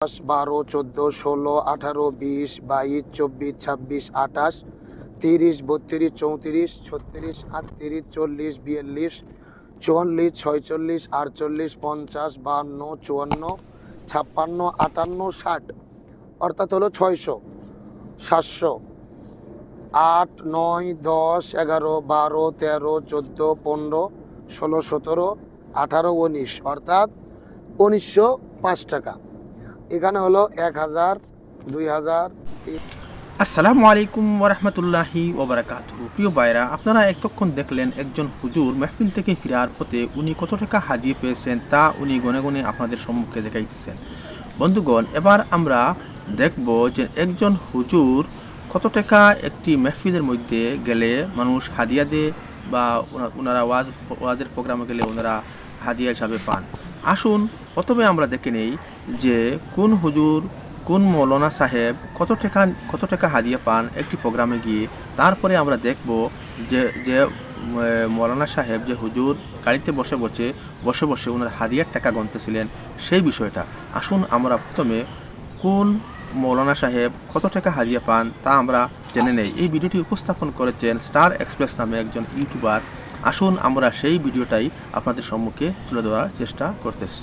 দশ, বারো, চোদ্দ, ষোলো, আঠারো, বিশ, বাইশ, চব্বিশ, ছাব্বিশ, আঠাশ, তিরিশ, বত্রিশ, চৌত্রিশ, ছত্রিশ, আটত্রিশ, চল্লিশ, বিয়াল্লিশ, চুয়াল্লিশ, ছয়চল্লিশ, আটচল্লিশ, পঞ্চাশ বাহান্ন চুয়ান্ন, ছাপ্পান্ন, আটান্ন, ষাট, অর্থাৎ হলো ছয়শো, সাতশো, আট, নয়, দশ, এগারো, বারো, তেরো, চোদ্দ, পনেরো, ষোলো, সতেরো, আঠারো, উনিশ, অর্থাৎ উনিশশো পাঁচ টাকা। এখানে হলো এক হাজার, দুই হাজার আসসালামু আলাইকুম ওরহমতুল্লাহি ওবরাকাতু প্রিয় ভাইরা আপনারা এতক্ষণ দেখলেন একজন হুজুর মেহফিল থেকে ফিরার পথে উনি কত টাকা হাদিয়ে পেয়েছেন তা উনি গনে গনে আপনাদের সম্মুখে দেখাইতেছেন। বন্ধুগণ, এবার আমরা দেখব যে একজন হুজুর কত টাকা একটি মেহফিলের মধ্যে গেলে মানুষ হাদিয়া দেয় বা ওনারা ওয়াজ, ওয়াজের প্রোগ্রামে গেলে ওনারা হাদিয়া হিসাবে পান। আসুন, প্রথমে আমরা দেখে নেই যে কোন হুজুর, কোন মৌলানা সাহেব কত টাকা কত টাকা হারিয়ে পান একটি প্রোগ্রামে গিয়ে। তারপরে আমরা দেখব যে যে মৌলানা সাহেব যে হুজুর গাড়িতে বসে বসে বসে বসে ওনার হারিয়ার টাকা গণতেছিলেন সেই বিষয়টা। আসুন আমরা প্রথমে কোন মৌলানা সাহেব কত টাকা হারিয়ে পান তা আমরা জেনে নেই। এই ভিডিওটি উপস্থাপন করেছেন স্টার এক্সপ্রেস নামে একজন ইউটিউবার। আসুন আমরা সেই ভিডিওটাই আপনাদের সম্মুখে তুলে ধরার চেষ্টা করতেছি।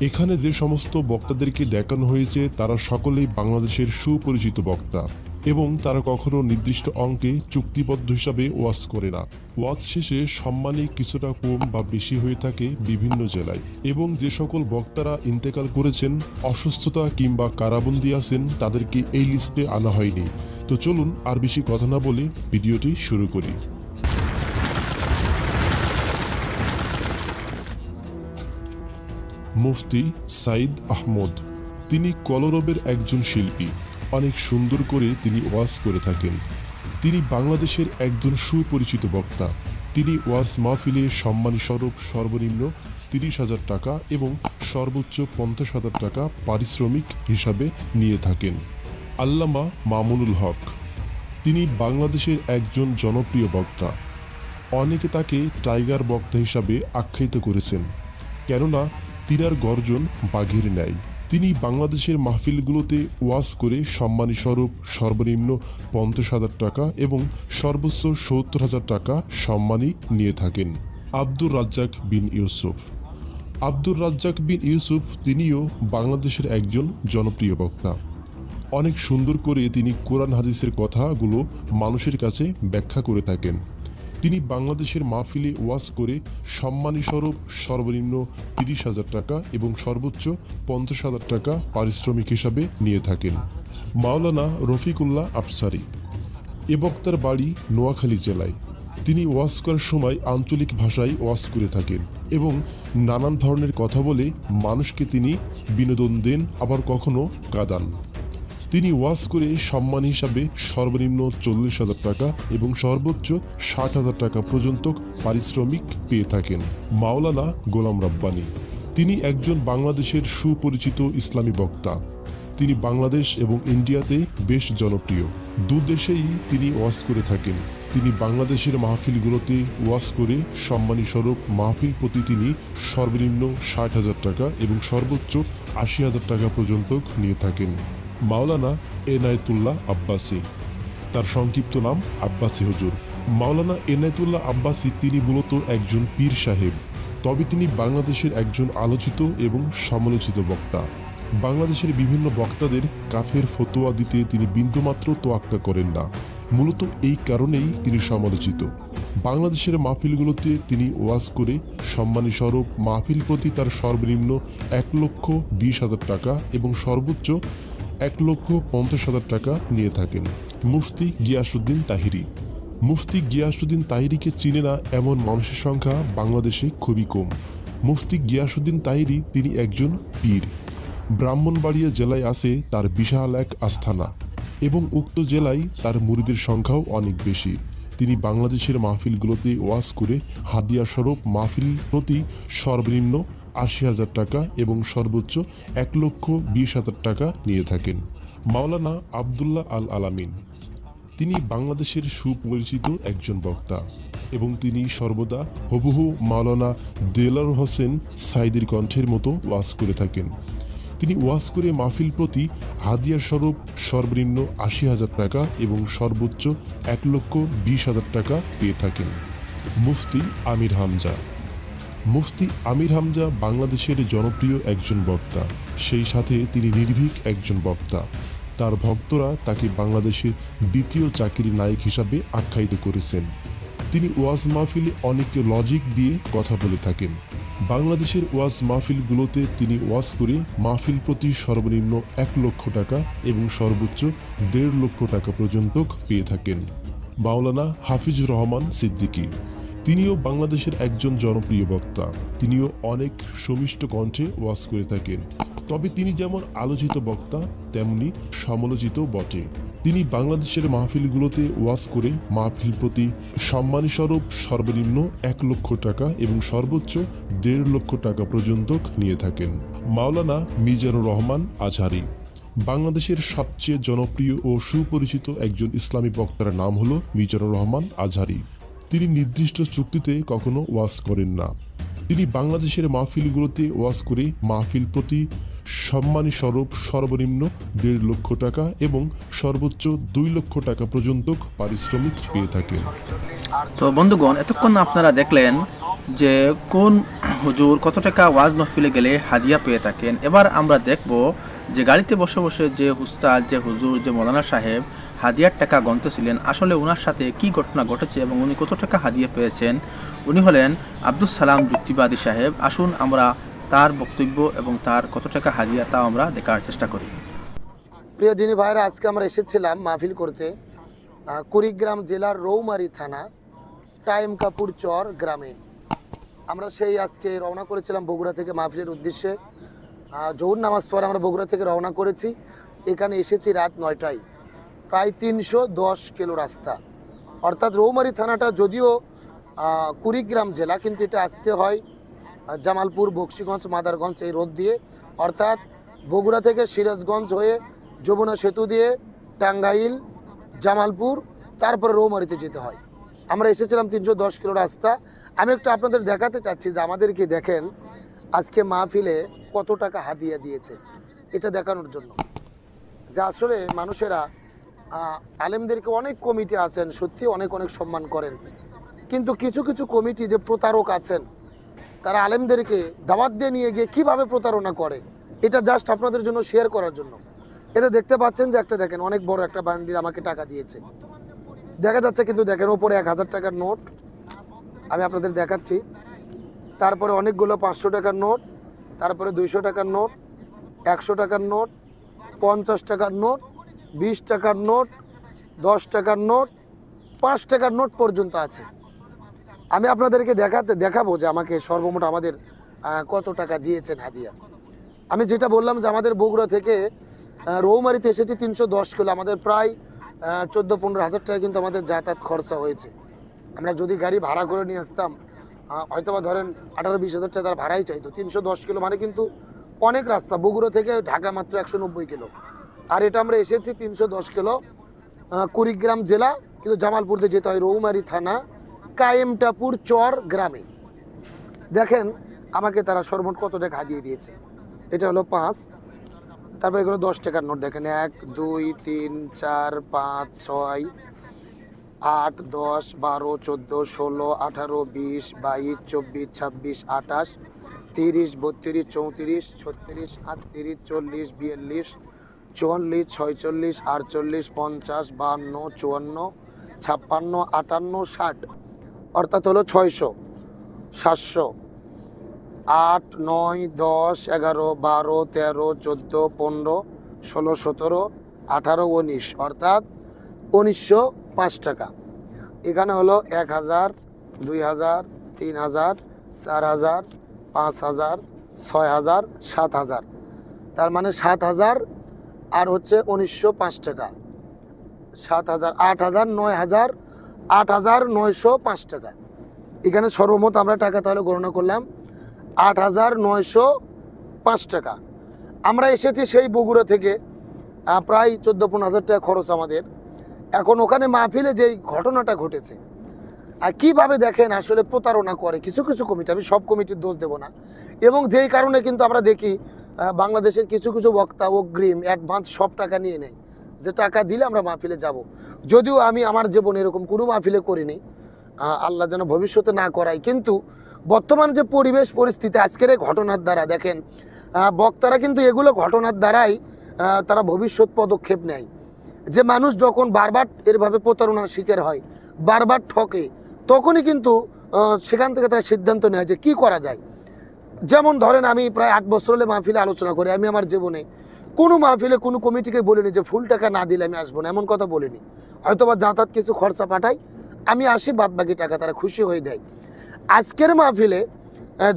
এখানে যে সমস্ত বক্তাদেরকে দেখানো হয়েছে, তারা সকলেই বাংলাদেশের সুপরিচিত বক্তা এবং তারা কখনো নির্দিষ্ট অঙ্কে চুক্তিবদ্ধ হিসাবে ওয়াজ করে না। ওয়াজ শেষে সম্মানে কিছুটা কম বা বেশি হয়ে থাকে বিভিন্ন জেলায় এবং যে সকল বক্তারা ইন্তেকাল করেছেন, অসুস্থতা কিংবা কারাবন্দি আছেন, তাদেরকে এই লিস্টে আনা হয়নি। তো চলুন আর বেশি কথা না বলে ভিডিওটি শুরু করি। মুফতি সাইদ আহমদ। তিনি কলরবের একজন শিল্পী। অনেক সুন্দর করে তিনি ওয়াজ করে থাকেন। তিনি বাংলাদেশের একজন সুপরিচিত বক্তা। তিনি ওয়াজ মাহফিলে সম্মানস্বরূপ সর্বনিম্ন তিরিশ হাজার টাকা এবং সর্বোচ্চ পঞ্চাশ হাজার টাকা পারিশ্রমিক হিসাবে নিয়ে থাকেন। আল্লামা মামুনুল হক। তিনি বাংলাদেশের একজন জনপ্রিয় বক্তা। অনেকে তাকে টাইগার বক্তা হিসাবে আখ্যায়িত করেছেন। কেননা তিনার গর্জন বাঘের ন্যায়। তিনি বাংলাদেশের মাহফিলগুলোতে ওয়াজ করে সম্মানী স্বরূপ সর্বনিম্ন পঞ্চাশ হাজার টাকা এবং সর্বোচ্চ সত্তর হাজার টাকা সম্মানী নিয়ে থাকেন আব্দুর রাজ্জাক বিন ইউসুফ। আব্দুর রাজ্জাক বিন ইউসুফ তিনিও বাংলাদেশের একজন জনপ্রিয় বক্তা। অনেক সুন্দর করে তিনি কোরআন হাদিসের কথাগুলো মানুষের কাছে ব্যাখ্যা করে থাকেন। তিনি বাংলাদেশের মাহফিলে ওয়াজ করে সম্মানী স্বরূপ সর্বনিম্ন তিরিশ হাজার টাকা এবং সর্বোচ্চ পঞ্চাশ হাজার টাকা পারিশ্রমিক হিসাবে নিয়ে থাকেন। মাওলানা রফিকুল্লাহ আফসারি। এ বক্তার বাড়ি নোয়াখালী জেলায়। তিনি ওয়াজ করার সময় আঞ্চলিক ভাষায় ওয়াজ করে থাকেন এবং নানান ধরনের কথা বলে মানুষকে তিনি বিনোদন দেন, আবার কখনো কাঁদান। তিনি ওয়াজ করে সম্মান হিসাবে সর্বনিম্ন চল্লিশ হাজার টাকা এবং সর্বোচ্চ ষাট হাজার টাকা পর্যন্ত পারিশ্রমিক পেয়ে থাকেন। মাওলানা গোলাম রব্বানী। তিনি একজন বাংলাদেশের সুপরিচিত ইসলামী বক্তা। তিনি বাংলাদেশ এবং ইন্ডিয়াতে বেশ জনপ্রিয়। দুদেশেই তিনি ওয়াজ করে থাকেন। তিনি বাংলাদেশের মাহফিলগুলোতে ওয়াজ করে সম্মানী স্বরূপ মাহফিল প্রতি তিনি সর্বনিম্ন ষাট হাজার টাকা এবং সর্বোচ্চ আশি হাজার টাকা পর্যন্ত নিয়ে থাকেন। মাওলানা এনায়েতুল্লাহ আব্বাসী। তার সংক্ষিপ্ত নাম আব্বাসী হজুর। মাওলানা এনায়েতুল্লাহ আব্বাসী তিনি মূলত একজন পীর সাহেব। তবে তিনি বাংলাদেশের একজন আলোচিত এবং সমালোচিত বক্তা। বাংলাদেশের বিভিন্ন বক্তাদের কাফের ফতোয়া দিতে তিনি বিন্দুমাত্র তোয়াক্কা করেন না। মূলত এই কারণেই তিনি সমালোচিত। বাংলাদেশের মাহফিলগুলোতে তিনি ওয়াজ করে সম্মানী স্বরূপ মাহফিল প্রতি তার সর্বনিম্ন এক লক্ষ বিশ হাজার টাকা এবং সর্বোচ্চ এক লক্ষ পঞ্চাশ হাজার টাকা নিয়ে থাকেন। মুফতি গিয়াসুদ্দিন তাহিরি। মুফতি গিয়াসুদ্দিন তাহিরিকে চিনে না এমন মানুষের সংখ্যা বাংলাদেশে খুবই কম। মুফতি গিয়াসুদ্দিন তাহিরি তিনি একজন পীর। ব্রাহ্মণবাড়িয়া জেলায় আছে তার বিশাল এক আস্থানা এবং উক্ত জেলায় তার মুরিদের সংখ্যাও অনেক বেশি। তিনি বাংলাদেশের মাহফিলগুলোতে ওয়াজ করে হাদিয়া স্বরূপ মাহফিল প্রতি সর্বনিম্ন আশি হাজার টাকা এবং সর্বোচ্চ এক লক্ষ বিশ হাজার টাকা নিয়ে থাকেন। মাওলানা আবদুল্লাহ আল আলামিন। তিনি বাংলাদেশের সুপরিচিত একজন বক্তা এবং তিনি সর্বদা হবহু মাওলানা দেলার হোসেন সাইদের কণ্ঠের মতো ওয়াজ করে থাকেন। তিনি ওয়াজ করে মাহফিল প্রতি হাদিয়া স্বরূপ সর্বনিম্ন আশি হাজার টাকা এবং সর্বোচ্চ এক লক্ষ বিশ হাজার টাকা পেয়ে থাকেন। মুফতি আমির হামজা। মুফতি আমির হামজা বাংলাদেশের জনপ্রিয় একজন বক্তা। সেই সাথে তিনি নির্ভীক একজন বক্তা। তার ভক্তরা তাকে বাংলাদেশের দ্বিতীয় চাকরি নায়ক হিসাবে আখ্যায়িত করেছেন। তিনি ওয়াজ মাহফিলে অনেক লজিক দিয়ে কথা বলে থাকেন। বাংলাদেশের ওয়াজ মাহফিলগুলোতে তিনি ওয়াজ করে মাহফিল প্রতি সর্বনিম্ন এক লক্ষ টাকা এবং সর্বোচ্চ দেড় লক্ষ টাকা পর্যন্ত পেয়ে থাকেন। মাওলানা হাফিজুর রহমান সিদ্দিকী। তিনিও বাংলাদেশের একজন জনপ্রিয় বক্তা। তিনিও অনেক সুমিষ্ট কণ্ঠে ওয়াজ করে থাকেন। তবে তিনি যেমন আলোচিত বক্তা, তেমনি সমালোচিত বটে। তিনি বাংলাদেশের মাহফিলগুলোতে ওয়াজ করে মাহফিল প্রতি সম্মানীস্বরূপ সর্বনিম্ন এক লক্ষ টাকা এবং সর্বোচ্চ দেড় লক্ষ টাকা পর্যন্ত নিয়ে থাকেন। মাওলানা মিজানুর রহমান আজহারি। বাংলাদেশের সবচেয়ে জনপ্রিয় ও সুপরিচিত একজন ইসলামী বক্তার নাম হল মিজানুর রহমান আজহারি। তিনি নির্দিষ্ট চুক্তিতে কখনো ওয়াজ করেন না। তিনি বাংলাদেশের মাহফিলগুলোতে ওয়াজ করে মাহফিল প্রতি সম্মানী স্বরূপ সর্বনিম্ন দেড় লক্ষ টাকা এবং সর্বোচ্চ দুই লক্ষ টাকা পর্যন্ত পারিশ্রমিক পেয়ে থাকেন। তো বন্ধুগণ, এতক্ষণ আপনারা দেখলেন যে কোন হুজুর কত টাকা ওয়াজ মাহফিলে গেলে হাদিয়া পেয়ে থাকেন। এবার আমরা দেখব যে গাড়িতে বসে বসে যে হুস্তাদ যে হুজুর, যে মৌলানা সাহেব হাদিয়ার টাকা গণতেছিলেন। আসলে ওনার সাথে কি ঘটনা ঘটেছে এবং উনি কত টাকা হাদিয়া পেয়েছেন? উনি হলেন আব্দুল সালাম যুক্তিবাদী সাহেব। আসুন আমরা তার বক্তব্য এবং তার কত টাকা হাদিয়া তা আমরা দেখার চেষ্টা করি। প্রিয় দিনী ভাইরা, আজকে আমরা এসেছিলাম মাহফিল করতে কুড়িগ্রাম জেলার রৌমারি থানা, টাইম কাপুর চর গ্রামে। আমরা সেই আজকে রওনা করেছিলাম বগুড়া থেকে মাহফিলের উদ্দেশ্যে। জহুর নামাজ পরে আমরা বগুড়া থেকে রওনা করেছি। এখানে এসেছি রাত নয়টায়। প্রায় তিনশো দশ কিলো রাস্তা। অর্থাৎ রৌমারি থানাটা যদিও কুড়িগ্রাম জেলা, কিন্তু এটা আসতে হয় জামালপুর, বক্সিগঞ্জ, মাদারগঞ্জ এই রোড দিয়ে। অর্থাৎ বগুড়া থেকে সিরাজগঞ্জ হয়ে যমুনা সেতু দিয়ে টাঙ্গাইল, জামালপুর, তারপরে রৌমারিতে যেতে হয়। আমরা এসেছিলাম তিনশো দশ কিলো রাস্তা। আমি একটু আপনাদের দেখাতে চাচ্ছি যে আমাদেরকে দেখেন, আজকে মাহফিলে কত টাকা হাদিয়া দিয়েছে। এটা দেখানোর জন্য। যে আসলে মানুষেরা আলেমদেরকে অনেক কমিটি আছেন, সত্যি অনেক অনেক সম্মান করেন। কিন্তু কিছু কিছু কমিটি যে প্রতারক আছেন, তারা আলেমদেরকে দাওয়াত দিয়ে নিয়ে গিয়ে কীভাবে প্রতারণা করে, এটা জাস্ট আপনাদের জন্য শেয়ার করার জন্য। এটা দেখতে পাচ্ছেন যে একটা দেখেন, অনেক বড় একটা বান্ডিল আমাকে টাকা দিয়েছে। দেখা যাচ্ছে কিন্তু দেখেন, ওপরে এক হাজার টাকার নোট, আমি আপনাদের দেখাচ্ছি। তারপরে অনেকগুলো পাঁচশো টাকার নোট, তারপরে দুইশো টাকার নোট, একশো টাকার নোট, পঞ্চাশ টাকার নোট বিশ টাকার নোট দশ টাকার নোট পাঁচ টাকার নোট পর্যন্ত আছে। আমি আপনাদেরকে দেখাতে দেখাবো যে আমাকে সর্বমোট আমাদের কত টাকা দিয়েছেন হাদিয়া। আমি যেটা বললাম যে আমাদের বগুড়া থেকে রৌমারিতে এসেছি তিনশো দশ কিলো। আমাদের প্রায় চোদ্দ পনেরো হাজার টাকা কিন্তু আমাদের যাতায়াত খরচা হয়েছে। আমরা যদি গাড়ি ভাড়া করে নিয়ে আসতাম আহ, হয়তোবা ধরেন আঠারো বিশ হাজার টাকা তার ভাড়াই চাইতো। তিনশো দশ কিলো মানে কিন্তু অনেক রাস্তা। বগুড়া থেকে ঢাকা মাত্র একশো নব্বই কিলো। আর এটা আমরা এসেছি তিনশো দশ কিলো কুড়িগ্রাম জেলা, কিন্তু জামালপুর দিয়ে যেতে হয় রৌমারি থানা, কায়েমটাপুর চর গ্রামে। দেখেন, আমাকে তারা সর্বমোট কত টাকা হাতিয়ে দিয়েছে। এটা হলো পাঁচ, তারপর এগুলো দশ টাকার নোট দেখেন, এক, দুই, তিন, চার, পাঁচ, ছয়, আট, দশ, বারো, চোদ্দ, ষোলো, আঠারো, বিশ, বাইশ, চব্বিশ, ছাব্বিশ, আঠাশ, তিরিশ, বত্রিশ, চৌত্রিশ, ছত্রিশ, আটত্রিশ, চল্লিশ, বিয়াল্লিশ চুয়াল্লিশ, ছয়চল্লিশ, আটচল্লিশ, পঞ্চাশ, বাহান্ন, চুয়ান্ন, ছাপ্পান্ন, আটান্ন, ষাট। অর্থাৎ হলো ছয়শো, সাতশো। আট, নয়, দশ, এগারো, বারো, তেরো, চোদ্দ, পনেরো, ষোলো, সতেরো, আঠারো, উনিশ। অর্থাৎ উনিশশো পাঁচ টাকা। এখানে হলো এক হাজার, দুই হাজার, তিন হাজার, চার হাজার, পাঁচ হাজার, ছয় হাজার, সাত হাজার। তার মানে সাত হাজার আর হচ্ছে উনিশশো পাঁচ টাকা। সাত হাজার, আট হাজার, নয় হাজার, আট হাজার, নয়শো পাঁচ টাকা। এখানে সর্বমোট আমরা টাকা তাহলে গণনা করলাম, আট হাজার, নয়শো পাঁচ টাকা। আমরা এসেছি সেই বগুড়া থেকে প্রায় চোদ্দ পনেরো হাজার টাকা খরচ আমাদের। এখন ওখানে মাহফিলে যেই ঘটনাটা ঘটেছে, আর কীভাবে দেখেন আসলে প্রতারণা করে, কিছু কিছু কমিটি, আমি সব কমিটির দোষ দেব না। এবং যেই কারণে কিন্তু আমরা দেখি বাংলাদেশের কিছু কিছু বক্তা অগ্রিম অ্যাডভান্স সব টাকা নিয়ে নেয়। যে টাকা দিলে আমরা মাহফিলে যাব। যদিও আমি আমার জীবনে এরকম কোনো মাহফিলে করিনি আল্লাহ যেন ভবিষ্যতে না করাই কিন্তু বর্তমান যে পরিবেশ পরিস্থিতি, আজকের এই ঘটনার দ্বারা দেখেন বক্তারা কিন্তু এগুলো ঘটনার দ্বারাই তারা ভবিষ্যৎ পদক্ষেপ নেয়। যে মানুষ যখন বারবার এরভাবে প্রতারণার শিকার হয়, বারবার ঠকে, তখনই কিন্তু সেখান থেকে তারা সিদ্ধান্ত নেয় যে কি করা যায়। যেমন ধরেন আমি প্রায় আট বছর হলে মাহফিলে আলোচনা করি, আমি আমার জীবনে কোনো মাহফিলে কোনো কমিটিকে বলিনি যে ফুল টাকা না দিলে আমি আসব না, এমন কথা বলিনি। হয়তো বা যাতায়াত কিছু খরচা পাঠাই, আমি আসি বাদ বাকি টাকা তারা খুশি হয়ে দেয়। আজকের মাহফিলে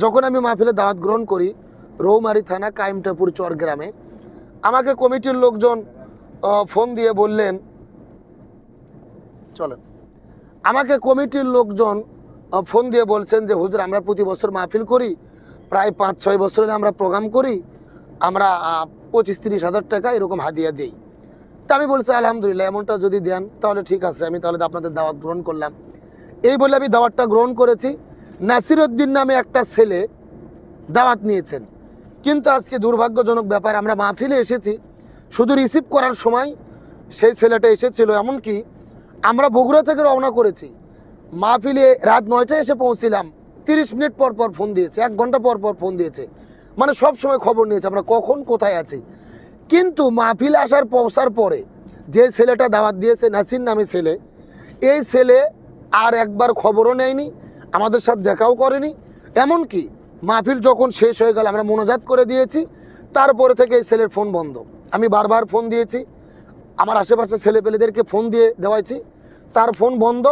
যখন আমি মাহফিলে দাওয়াত গ্রহণ করি, রৌমারি থানা, কাইমটাপুর, চরগ্রামে, আমাকে কমিটির লোকজন ফোন দিয়ে বললেন, চলেন। আমাকে কমিটির লোকজন ফোন দিয়ে বলছেন যে, হুজুর, আমরা প্রতি বছর মাহফিল করি প্রায় পাঁচ, ছয় বছর আমরা প্রোগ্রাম করি, আমরা পঁচিশ, তিরিশ হাজার টাকা এরকম হাদিয়া দিই। তা আমি বলছি, আলহামদুলিল্লাহ, এমনটা যদি দেন, তাহলে ঠিক আছে, আমি তাহলে আপনাদের দাওয়াত গ্রহণ করলাম। এই বলে আমি দাওয়াতটা গ্রহণ করেছি। নাসির উদ্দিন নামে একটা ছেলে দাওয়াত নিয়েছেন। কিন্তু আজকে দুর্ভাগ্যজনক ব্যাপার, আমরা মাহফিলে এসেছি। শুধু রিসিভ করার সময় সেই ছেলেটা এসেছিল। এমনকি আমরা বগুড়া থেকে রওনা করেছি। মাহফিলে রাত নয়টায় এসে পৌঁছিলাম। তিরিশ মিনিট পর পর ফোন দিয়েছে, এক ঘণ্টা পর পর ফোন দিয়েছে। মানে সব সময় খবর নিয়েছে, আমরা কখন কোথায় আছি। কিন্তু মাহফিলে আসার পৌঁছার পরে যে ছেলেটা দাওয়াত দিয়েছে, নাসির নামে ছেলে, এই ছেলে আর একবার খবরও নেয়নি, আমাদের সাথে দেখাও করেনি। এমনকি মাহফিল যখন শেষ হয়ে গেল, আমরা মনোজাত করে দিয়েছি, তারপরে থেকে এই ছেলের ফোন বন্ধ। আমি বারবার ফোন দিয়েছি, আমার আশেপাশে ছেলেপেলেদেরকে ফোন দিয়ে দেওয়াইছি, তার ফোন বন্ধ,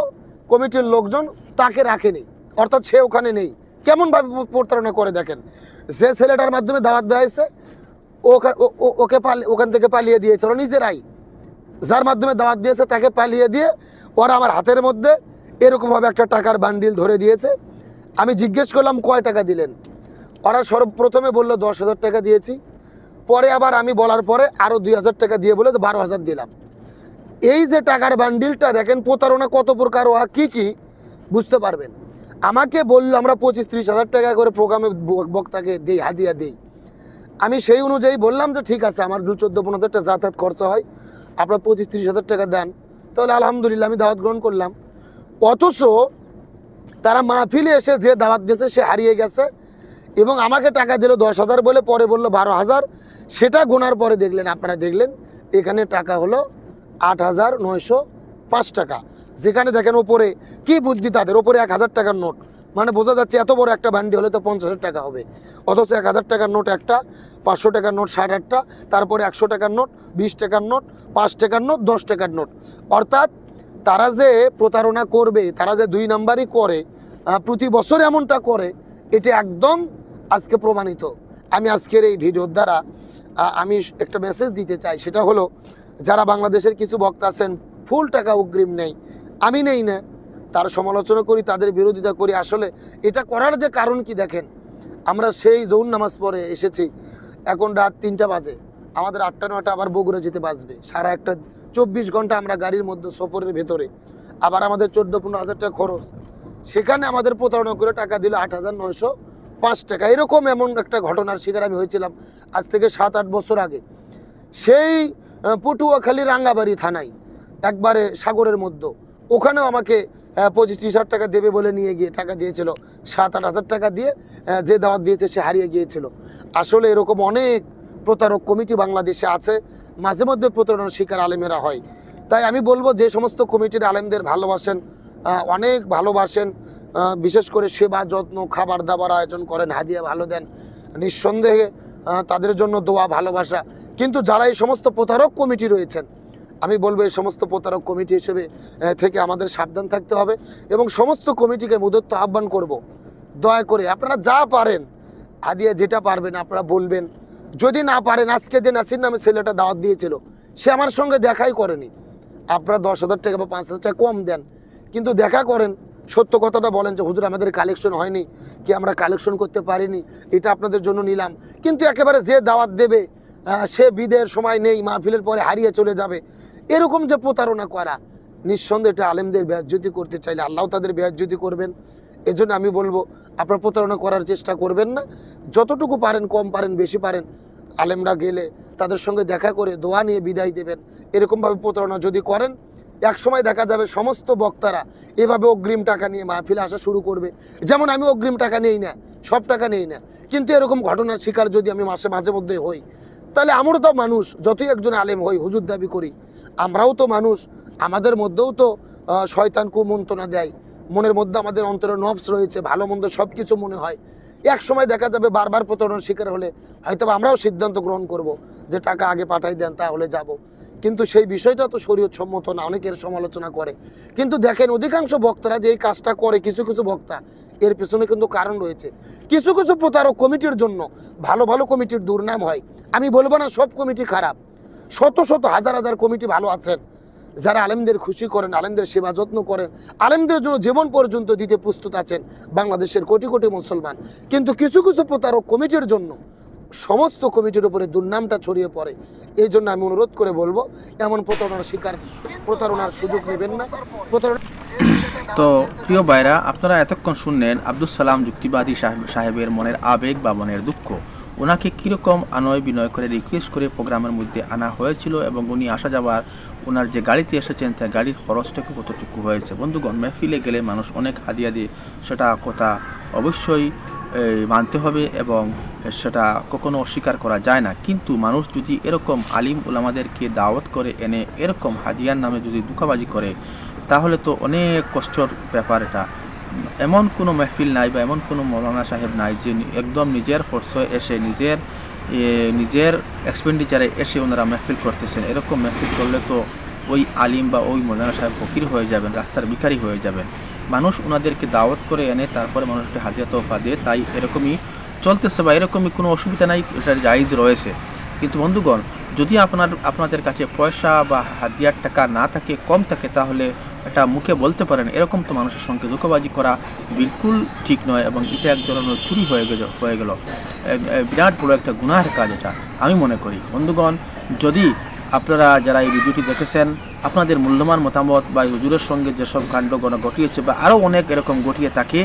কমিটির লোকজন তাকে রাখেনি। অর্থাৎ সে ওখানে নেই। কেমনভাবে প্রতারণা করে দেখেন? যে ছেলেটার মাধ্যমে দাওয়াত দেওয়া হয়েছে ওকে ওখান থেকে পালিয়ে দিয়েছে। ওরা নিজেরাই যার মাধ্যমে দাওয়াত দিয়েছে, তাকে পালিয়ে দিয়ে ওরা আমার হাতের মধ্যে এরকমভাবে একটা টাকার বান্ডিল ধরে দিয়েছে। আমি জিজ্ঞেস করলাম, কয় টাকা দিলেন? ওরা সর্বপ্রথমে বলল, দশ হাজার টাকা দিয়েছি। পরে আবার আমি বলার পরে আরও দুই হাজার টাকা দিয়ে বলে বারো হাজার দিলাম। এই যে টাকার বান্ডিলটা, দেখেন প্রতারণা কত প্রকার ও কী কী, বুঝতে পারবেন। আমাকে বলল, আমরা পঁচিশ ত্রিশ হাজার টাকা করে প্রোগ্রামে বক্তাকে দেই, হাদিয়া দেই। আমি সেই অনুযায়ী বললাম যে, ঠিক আছে, আমার দু চোদ্দ পনেরো হাজার টাকা যাতায়াত খরচা হয়, আপনার পঁচিশ ত্রিশ হাজার টাকা দেন। তাহলে আলহামদুলিল্লাহ, আমি দাওয়াত গ্রহণ করলাম। অথচ তারা মাহফিলে এসে যে দাওয়াত দিয়েছে, সে হারিয়ে গেছে এবং আমাকে টাকা দিল দশ হাজার বলে, পরে বলল বারো হাজার। সেটা গোনার পরে দেখলেন, আপনারা দেখলেন, এখানে টাকা হলো আট হাজার নয়শো পাঁচ টাকা। যেখানে দেখেন ওপরে কি বুদ্ধি তাদের? ওপরে এক হাজার টাকার নোট। মানে বোঝা যাচ্ছে এত বড় একটা বান্ডি হলে তো পঞ্চাশ হাজার টাকা হবে। অথচ এক হাজার টাকার নোট একটা, পাঁচশো টাকার নোট ষাট আটটা, তারপরে একশো টাকার নোট, বিশ টাকার নোট, পাঁচ টাকার নোট, দশ টাকার নোট। অর্থাৎ তারা যে প্রতারণা করবে, তারা যে দুই নাম্বারই করে প্রতি বছর এমনটা করে, এটা একদম আজকে প্রমাণিত। আমি আজকের এই ভিডিওর দ্বারা আমি একটা মেসেজ দিতে চাই, সেটা হলো, যারা বাংলাদেশের কিছু বক্তা আছেন, ফুল টাকা অগ্রিম নেই। আমি নেই না। তার সমালোচনা করি, তাদের বিরোধিতা করি। আসলে এটা করার যে কারণ কি দেখেন? আমরা সেই জৌন নামাজ পড়ে এসেছি। এখন রাত তিনটা বাজে। আমাদের আটটা, নয়টা আবার বগুড়া যেতে বাজবে। সারা একটা চব্বিশ ঘণ্টা আমরা গাড়ির মধ্যে সফরের ভেতরে। আবার আমাদের চোদ্দ, পনেরো হাজার টাকা খরচ। সেখানে আমাদের প্রতারণা করে টাকা দিল আট হাজার নয়শো পাঁচ টাকা। এরকম এমন একটা ঘটনার শিকার আমি হয়েছিলাম আজ থেকে সাত, আট বছর আগে। সেই পটুয়াখালী রাঙ্গাবাড়ি থানায়, একবারে সাগরের মধ্যে। ওখানেও আমাকে পঁচিশ ত্রিশ হাজার টাকা দেবে বলে নিয়ে গিয়ে টাকা দিয়েছিল। সাত আট হাজার টাকা দিয়ে যে দাওয়াত দিয়েছে সে হারিয়ে গিয়েছিল। আসলে এরকম অনেক প্রতারক কমিটি বাংলাদেশে আছে, মাঝে মধ্যে প্রতারণার শিকার আলেমেরা হয়। তাই আমি বলব যে সমস্ত কমিটির আলেমদের ভালোবাসেন অনেক ভালোবাসেন বিশেষ করে সেবা, যত্ন, খাবার দাবার আয়োজন করেন, হাদিয়া ভালো দেন। নিঃসন্দেহে তাদের জন্য দোয়া, ভালোবাসা। কিন্তু যারা এই সমস্ত প্রতারক কমিটি রয়েছেন আমি বলব এই সমস্ত প্রতারক কমিটি হিসেবে থেকে আমাদের সাবধান থাকতে হবে এবং সমস্ত কমিটিকে মুদত্ত আহ্বান করব। দয়া করে আপনারা যা পারেন হাদিয়া যেটা পারবেন আপনারা বলবেন। যদি না পারেন, আজকে যে নাসির নামে ছেলেটা দাওয়াত দিয়েছিল, সে আমার সঙ্গে দেখাই করেনি। আপনারা দশ হাজার টাকা বা পাঁচ হাজার টাকা কম দেন। কিন্তু দেখা করেন, সত্য কথাটা বলেন যে, হুজুর, আমাদের কালেকশন হয়নি, কি আমরা কালেকশন করতে পারিনি? এটা আপনাদের জন্য নিলাম। কিন্তু একেবারে যে দাওয়াত দেবে সে বিদের সময় নেই, মাহফিলের পরে হারিয়ে চলে যাবে। এরকম যে প্রতারণা করা, নিঃসন্দেহে এটা আলেমদের ব্যাজ্যতি করতে চাইলে আল্লাহ তাদের ব্যাজ্যতি করবেন। এজন্য আমি বলব, আপনারা প্রতারণা করার চেষ্টা করবেন না। যতটুকু পারেন, কম পারেন, বেশি পারেন, আলেমরা গেলে তাদের সঙ্গে দেখা করে দোয়া নিয়ে বিদায় দেবেন। এরকমভাবে প্রতারণা যদি করেন এক সময় দেখা যাবে সমস্ত বক্তারা এভাবে অগ্রিম টাকা নিয়ে মাহফিলে আসা শুরু করবে। যেমন আমি অগ্রিম টাকা নেই না, সব টাকা নেই না। কিন্তু এরকম ঘটনার শিকার যদি আমি মাসে, মাঝে মধ্যে হই, তাহলে আমরাও তো মানুষ, যতই একজন আলেম হই, হুজুর দাবি করি আমরাও তো মানুষ, আমাদের মধ্যেও তো শয়তান কুমন্ত্রণা দেয়। মনের মধ্যে আমাদের অন্তরে নবস রয়েছে, ভালো মন্দ সব কিছু মনে হয়। এক সময় দেখা যাবে বারবার প্রতারণার শিকার হলে হয়তো আমরাও সিদ্ধান্ত গ্রহণ করব যে টাকা আগে পাঠাই দেন, তাহলে যাব। কিন্তু সেই বিষয়টা তো শরীয়ত সম্মত না, অনেকের সমালোচনা করে। কিন্তু দেখেন, অধিকাংশ বক্তারা যে এই কাজটা করে, কিছু কিছু বক্তা এর পেছনে কিন্তু কারণ রয়েছে। কিছু কিছু প্রতারক কমিটির জন্য, ভালো ভালো কমিটির দুর্নাম হয়। আমি বলব না সব কমিটি খারাপ শত শত হাজার হাজার কমিটি ভালো আছেন, যারা আলেমদের খুশি করেন, আলেমদের সেবা যত্ন করেন, আলেমদের জন্য জীবন পর্যন্ত দিতে প্রস্তুত আছেন বাংলাদেশের কোটি কোটি মুসলমান। কিন্তু কিছু কিছু প্রতারক কমিটির জন্য, সমস্ত কমিটির উপরে দুর্নামটা ছড়িয়ে পড়ে। এই জন্য আমি অনুরোধ করে বলব, এমন প্রতারণার শিকার, প্রতারণার সুযোগ নেবেন না। প্রতারণা তো প্রিয় ভাইরা, আপনারা এতক্ষণ শুনলেন আব্দুল সালাম যুক্তিবাদী সাহেব সাহেবের মনের আবেগ বা মনের দুঃখ। ওনাকে কীরকম আনয় বিনয় করে রিকোয়েস্ট করে প্রোগ্রামের মধ্যে আনা হয়েছিল এবং উনি আসা যাওয়ার ওনার যে গাড়িতে এসেছেন, তার গাড়ির খরচটুকু কতটুকু হয়েছে? বন্ধুগণ, মেহফিলে গেলে মানুষ অনেক হাদিয়া দিয়ে, সেটা কথা অবশ্যই মানতে হবে এবং সেটা কখনো অস্বীকার করা যায় না। কিন্তু মানুষ যদি এরকম আলিম ওলামাদেরকে দাওয়াত করে, এনে এরকম হাদিয়ার নামে যদি দুঃখাবাজি করে, তাহলে তো অনেক কষ্টর ব্যাপার এটা। এমন কোনো মেহফিল নাই বা এমন কোনো মৌলানা সাহেব নাই যে একদম নিজের খরচে এসে নিজের নিজের এক্সপেন্ডিচারে এসে ওনারা মেহফিল করতেছেন। এরকম মেহফিল করলে তো ওই আলিম বা ওই মৌলানা সাহেব ফকির হয়ে যাবেন, রাস্তার ভিখারি হয়ে যাবেন। মানুষ ওনাদেরকে দাওয়াত করে এনে তারপরে মানুষকে হাতিয়া তোফা দিয়ে তাই এরকমই চলতেছে বা এরকমই কোনো অসুবিধা নাই, এটার জায়জ রয়েছে। কিন্তু বন্ধুগণ, যদি আপনার, আপনাদের কাছে পয়সা বা হাতিয়ার টাকা না থাকে, কম থাকে, তাহলে এটা মুখে বলতে পারেন, এরকম তো মানুষের সঙ্গে ধোকাবাজি করা বিলকুল ঠিক নয় এবং এটা এক ধরনের চুরি হয়ে গেল হয়ে গেল। বিরাট বড় একটা গুনাহের কাজ এটা, আমি মনে করি। বন্ধুগণ, যদি আপনারা যারা এই ভিডিওটি দেখেছেন, আপনাদের মূল্যবান মতামত বা হুজুরের সঙ্গে যেসব কাণ্ডগণ ঘটিয়েছে বা আরও অনেক এরকম ঘটিয়ে থাকে,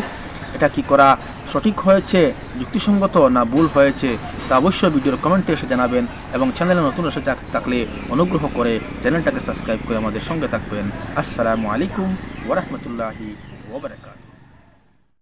এটা কি করা সঠিক হয়েছে, যুক্তিসঙ্গত না ভুল হয়েছে, তা অবশ্যই ভিডিওর কমেন্টে এসে জানাবেন এবং চ্যানেলে নতুন এসে থাকলে অনুগ্রহ করে চ্যানেলটাকে সাবস্ক্রাইব করে আমাদের সঙ্গে থাকবেন। আসসালামু আলাইকুম ওরহমতুল্লাহি ওবরাকাত